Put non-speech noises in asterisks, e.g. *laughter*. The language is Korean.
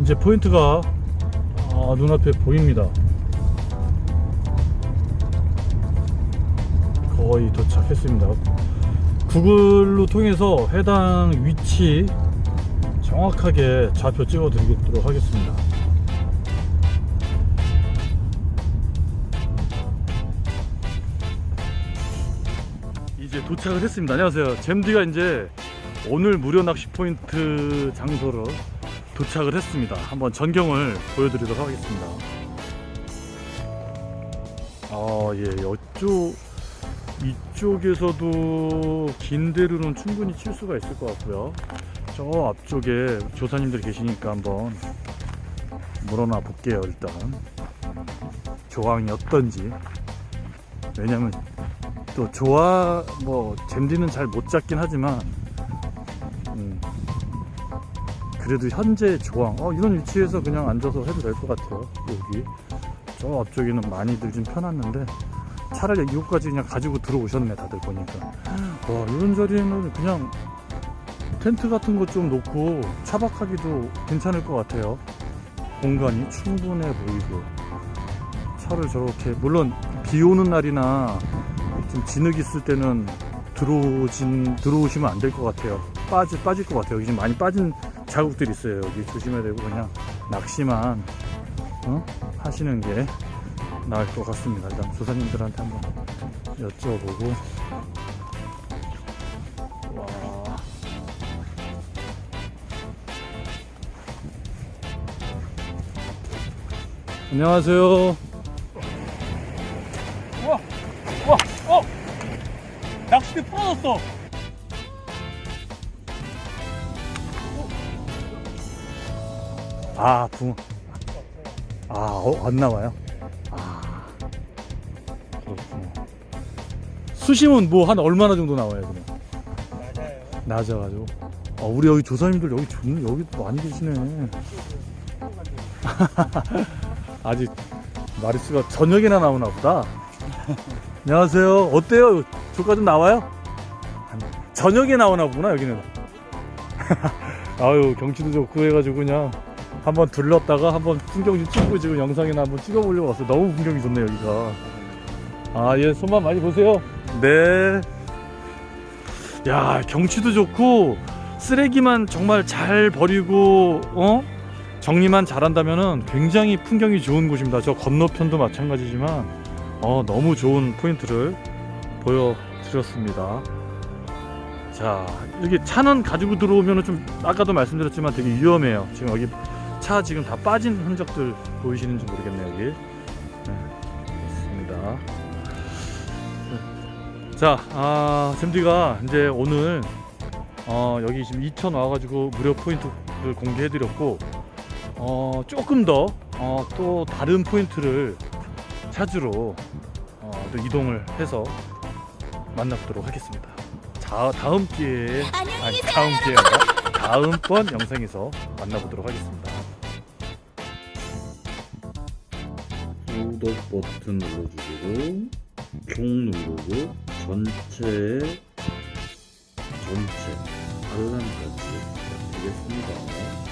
이제 포인트가 아, 눈앞에 보입니다. 거의 도착했습니다. 구글로 통해서 해당 위치 정확하게 좌표 찍어 드리도록 하겠습니다. 이제 도착을 했습니다. 안녕하세요. 잼디가 이제 오늘 무료 낚시 포인트 장소로 도착을 했습니다. 한번 전경을 보여드리도록 하겠습니다. 아, 예, 이쪽, 이쪽에서도 긴 대로는 충분히 칠 수가 있을 것 같고요. 저 앞쪽에 조사님들 계시니까 한번 물어나 볼게요, 일단. 조항이 어떤지. 왜냐면 또 좋아, 뭐, 잼디는 잘 못 잡긴 하지만, 그래도 현재 조항. 어, 이런 위치에서 그냥 앉아서 해도 될 것 같아요. 여기. 저 앞쪽에는 많이들 좀 펴놨는데 차라리 이것까지 그냥 가지고 들어오셨네 다들 보니까. 와 이런 자리에는 그냥 텐트 같은 거좀 놓고 차박하기도 괜찮을 것 같아요. 공간이 충분해 보이고. 차를 저렇게 물론 비 오는 날이나 좀 진흙 있을 때는 들어오진 들어오시면 안 될 것 같아요. 빠지 빠질 것 같아요. 여기 많이 빠진 자국들이 있어요 여기 조심해야 되고 그냥 낚시만 어? 하시는 게 나을 것 같습니다 일단 조사님들한테 한번 여쭤보고 와 안녕하세요 와, 와, 어! 낚싯대 부러졌어! 아, 붕어. 아, 어, 안 나와요? 아, 그렇구나. 수심은 뭐 한 얼마나 정도 나와요, 그럼? 맞아요. 낮아가지고. 아, 우리 여기 조사님들 여기 좋네. 여기 또 많이 계시네. *laughs* 아직 마리수가 저녁에나 나오나 보다. 안녕하세요. 어때요? 조카 좀 나와요? 저녁에 나오나 보구나, 여기는. *laughs* 아유, 경치도 좋고 해가지고 그냥 한번 둘렀다가 한번 풍경 좀 찍고 지금 영상이나 한번 찍어보려고 왔어요. 너무 풍경이 좋네, 여기가. 아, 예, 손만 많이 보세요. 네. 야, 경치도 좋고, 쓰레기만 정말 잘 버리고, 어? 정리만 잘한다면은 굉장히 풍경이 좋은 곳입니다. 저 건너편도 마찬가지지만, 어, 너무 좋은 포인트를 보여드렸습니다. 자, 여기 차는 가지고 들어오면은 좀, 아까도 말씀드렸지만 되게 위험해요. 지금 여기 차 지금 다 빠진 흔적들 보이시는지 모르겠네요, 여기. 네, 그렇습니다. 네. 자, 아, 잼디가 이제 오늘, 어, 여기 지금 2천 와가지고 무료 포인트를 공개해드렸고, 어, 조금 더, 어, 또 다른 포인트를 찾으러, 어, 또 이동을 해서 만나보도록 하겠습니다. 자, 다음 기회에, 아니, 다음 기회가 다음번 영상에서 만나보도록 하겠습니다. 구독 버튼 눌러주시고 종 누르고 전체 전체 알람까지 부탁드리겠습니다.